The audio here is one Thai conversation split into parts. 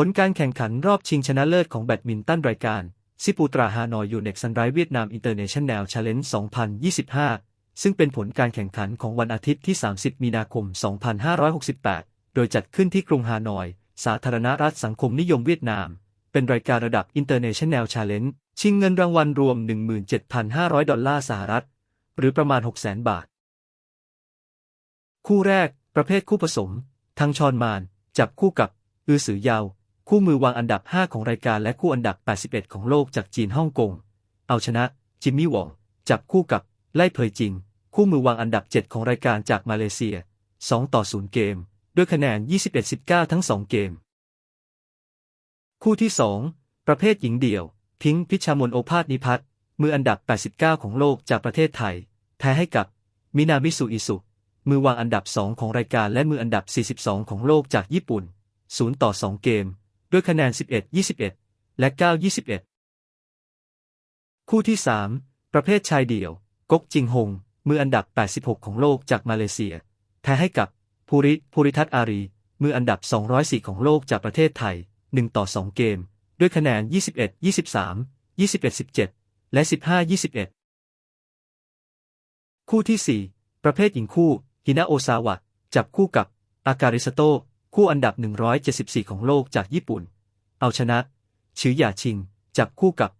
ผลการแข่งขันรอบชิงชนะเลิศของแบดมินตันรายการซิปูตราฮานอยยูเน็กซันไรเวียดนามอินเตอร์เนชั่นแนลชาเลนจ์2025 ซึ่งเป็นผลการแข่งขันของวันอาทิตย์ที่ 30 มีนาคม 2568 โดยจัดขึ้นที่กรุงฮานอย สาธารณรัฐสังคมนิยมเวียดนาม เป็นรายการระดับ International Challenge ชิงเงินรางวัลรวม 17,500 ดอลลาร์สหรัฐ หรือประมาณ 600,000 บาท คู่แรก ประเภทคู่ผสม ทางชอนมาน จับคู่กับ อือสือเยาว คู่มือวางอันดับ 5 ของรายการและคู่อันดับ 81 ของโลกจากจีนฮ่องกง เอาชนะ จิมมี่หว่อง จับคู่กับ ไล่เพยจริง คู่มือวางอันดับ 7 ของรายการจากมาเลเซีย 2 ต่อ 0 เกม ด้วยคะแนน 21-19 ทั้ง 2 เกม คู่ที่ 2 ประเภทหญิงเดี่ยว พิงพิชามนโอภาสนิพัฒน์มืออันดับ 89 ของโลกจากประเทศไทย แพ้ให้กับ มินามิสุอิสุ มือวางอันดับ 2 ของรายการและมืออันดับ 42 ของโลกจากญี่ปุ่น 0 ต่อ 2 เกม ด้วยคะแนน 11-21 และ 9-21 คู่ที่ 3 ประเภทชายเดี่ยว ก๊กจิงฮงมืออันดับ 86 ของโลกจากมาเลเซีย แพ้ให้กับภูริภูริทัตอารี มืออันดับ 204 ของโลกจากประเทศไทย 1 ต่อ 2 เกม ด้วยคะแนน 21-23 21-17 และ 15-21 คู่ที่ 4 ประเภทหญิงคู่ฮินาโอซาวะ จับคู่กับอาการิสโต คู่อันดับ 174 ของโลกจากญี่ปุ่น เอาชนะชือหย่าชิง จับคู่กับ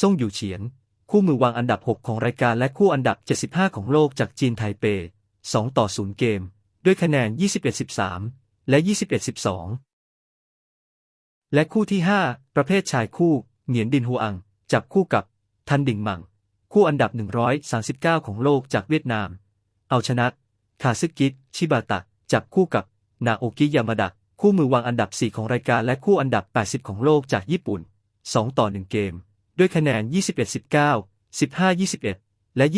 ซ่งอยู่เฉียน คู่มือวางอันดับ 6 ของรายการและคู่อันดับ 75 ของโลกจากจีนไทเป 2 ต่อ 0 เกม ด้วยคะแนน 21-13 และ 21-12 และคู่ที่ 5 ประเภทชายคู่ เหงียนดินฮัวอัง จับคู่กับ ทันดิ่งหมัง คู่อันดับ 139 ของโลกจากเวียดนาม เอาชนะ คาซึกิชิบาตะ จับคู่กับ นาโอกิยามาดะคู่มือวางอันดับ 4 ของรายการและคู่อันดับ 80 ของโลกจากญี่ปุ่น 2 ต่อ 1 เกม ด้วยคะแนน 21-19 15-21 และ 21-15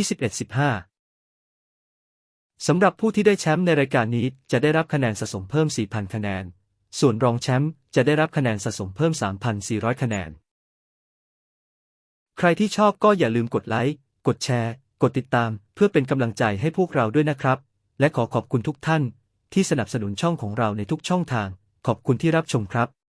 สำหรับผู้ที่ได้แชมป์ในรายการนี้จะได้รับคะแนนสะสมเพิ่ม 4,000 คะแนน ส่วนรองแชมป์จะได้รับคะแนนสะสมเพิ่ม 3,400 คะแนน ใครที่ชอบก็อย่าลืมกดไลค์ กดแชร์ กดติดตาม เพื่อเป็นกำลังใจให้พวกเราด้วยนะครับ และขอขอบคุณทุกท่าน ที่สนับสนุนช่องของเราในทุกช่องทาง ขอบคุณที่รับชมครับ